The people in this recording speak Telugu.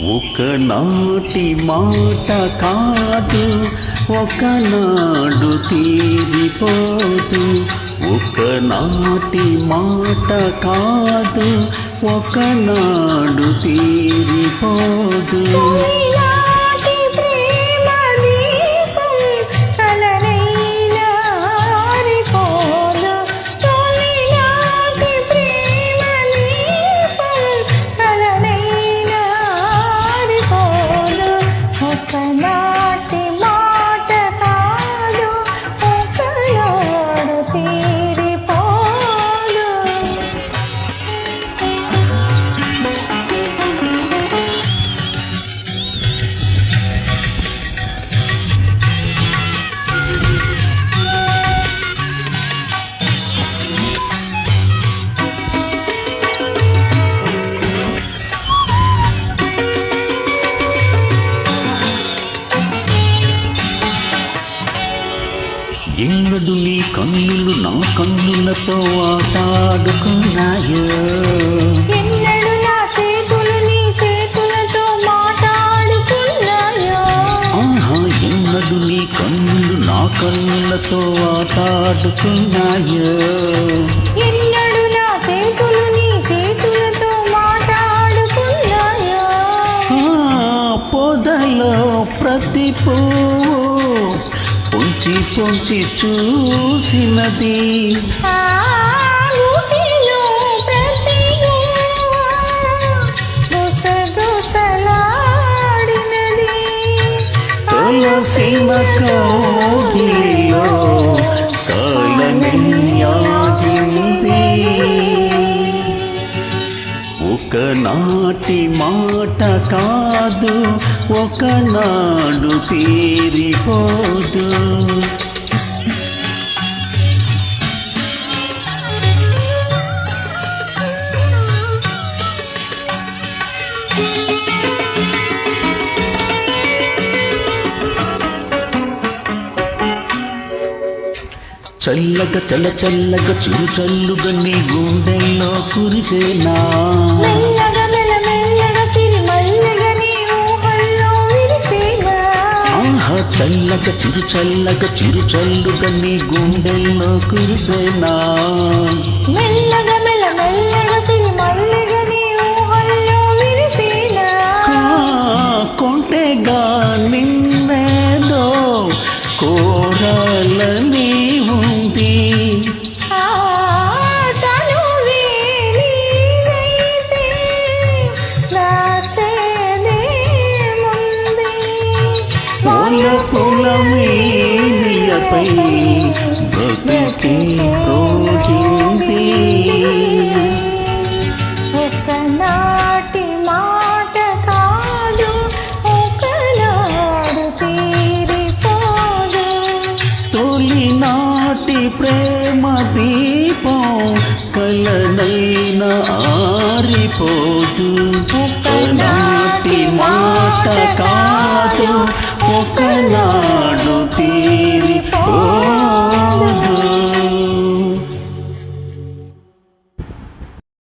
ఒకనాటి మాట కాదు ఒకనాడు తీరిపోదు. ఒకనాటి మాట కాదు ఒకనాడు తీరిపోదు. ఎన్నడు నీ కన్నులు నా కన్నులతో ఆటాడుకున్నాయో. ఎన్నడు నా చేతులు నీ చేతులతో మాట్లాడుకున్నాయో ఆహా ఎన్నడు నీ కన్నులు నా కన్నులతో ఆటాడుకున్నాయో. ఎన్నడు నా చేతులు నీ చేతులతో మాట్లాడుకున్నాయో ఆ పొదలో ప్రతి పువ్వు పొంచి పొంచి చూసినది. తులసిన కౌగిలిలో కాలనీయాగింది ఒకనాటి మాట కాదు ఒకనాడు తీరిపోదు. చల్లగా చల్ల చల్లగా చురు చల్లుగా నీ గుండెల్లో కురిసేనా మెల్లగా. ఆహా చల్లగా చిరు చల్లగా చిరు చల్లుగా నీ గుండెల్లో కురిసేనా మెల్లగా మెల్లమెల్లగా సిరిమల్లెగా నీ ఊహల్లో మీదియపై బ్రతుకే పోయింది ఒకనాటి మాట కాదు ఒకనాడు తీరిపోదు. తొలినాటి ప్రేమ దీపం కలనైన ఆరిపోదు. ఒకనాటి మాట కాదు ఒకనాడు తీ